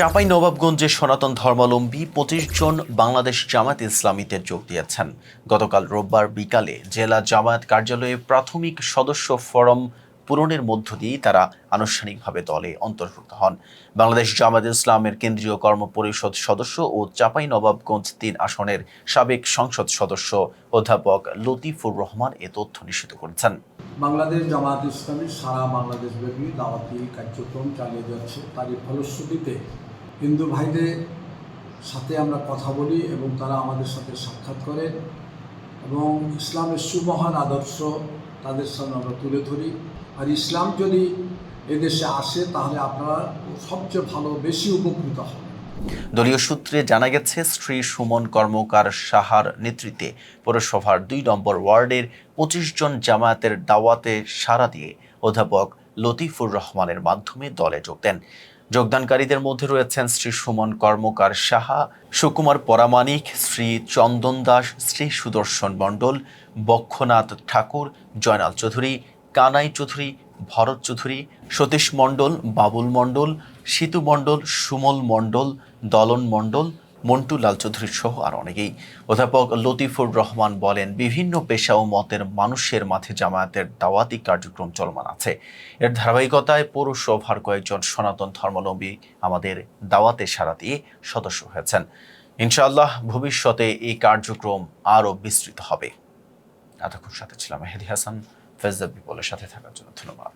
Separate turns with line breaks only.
চাঁপাই নবাবগঞ্জে সনাতন ধর্মাবলম্বী পঁচিশ জন বাংলাদেশ জামায়াত ইসলামীতে যোগ দিয়েছেন। গতকাল রোববার বিকালে জেলা জামায়াত কার্যালয়ে প্রাথমিক সদস্য ফরম পূরণের মধ্য দিয়ে তারা আনুষ্ঠানিকভাবে দলে অন্তর্ভুক্ত হন। বাংলাদেশ জামায়াত ইসলামের কেন্দ্রীয় কর্ম পরিষদ সদস্য ও চাঁপাই নবাবগঞ্জ তিন আসনের সাবেক সংসদ সদস্য অধ্যাপক লতিফুর রহমান এ তথ্য নিশ্চিত করেছেন।
বাংলাদেশ জামায়াত ইসলামী সারা বাংলাদেশ ব্যাপী দাওয়াতি কার্যক্রম চালিয়ে যাচ্ছে। তারই ফলশ্রুতিতে হিন্দু ভাইদের সাথে আমরা কথা বলি এবং তারা আমাদের সাথে সাক্ষাৎ করে এবং ইসলামের সুমহান আদর্শ তাদের সামনে আমরা তুলে ধরি। আর ইসলাম যদি এদেশে আসে, তাহলে আপনারা সবচেয়ে ভালো, বেশি উপকৃত হন
দলীয় সূত্রে জানা গেছে শ্রী সুমন কর্মকার সাহার নেতৃত্বে পৌরসভার দুই নম্বর ওয়ার্ডের পঁচিশ জন জামায়াতের দাওয়াতে সাড়া দিয়ে অধ্যাপক লতিফুর রহমানের মাধ্যমে দলে যোগ দেন। যোগদানকারীদের মধ্যে রয়েছেন শ্রী সুমন কর্মকার সাহা, সুকুমার পরামানিক শ্রী চন্দন দাস, শ্রী সুদর্শন মণ্ডল, বক্ষনাথ ঠাকুর, জয়নাল চৌধুরী, কানাই চৌধুরী, ভরত চৌধুরী, সতীশ মণ্ডল, বাবুল মণ্ডল, সীতু মণ্ডল, সুমল মণ্ডল, দলন মণ্ডল মন্টু লাল চৌধুরী সহ আর অনেকেই। অধ্যাপক লতিফুর রহমান বলেন, বিভিন্ন পেশা ও মতের মানুষের মাঝে জামায়াতের দাওয়াতি কার্যক্রম চলমান আছে। এর ধারাবাহিকতায় পৌরসভার কয়েকজন সনাতন ধর্মাবলম্বী আমাদের দাওয়াতে সাড়া দিয়ে সদস্য হয়েছেন। ইনশাআল্লাহ ভবিষ্যতে এই কার্যক্রম আরও বিস্তৃত হবে। এতক্ষণ সাথে ছিলাম মেহেদি হাসান, ফেজদার বিপলের সাথে থাকার জন্য ধন্যবাদ।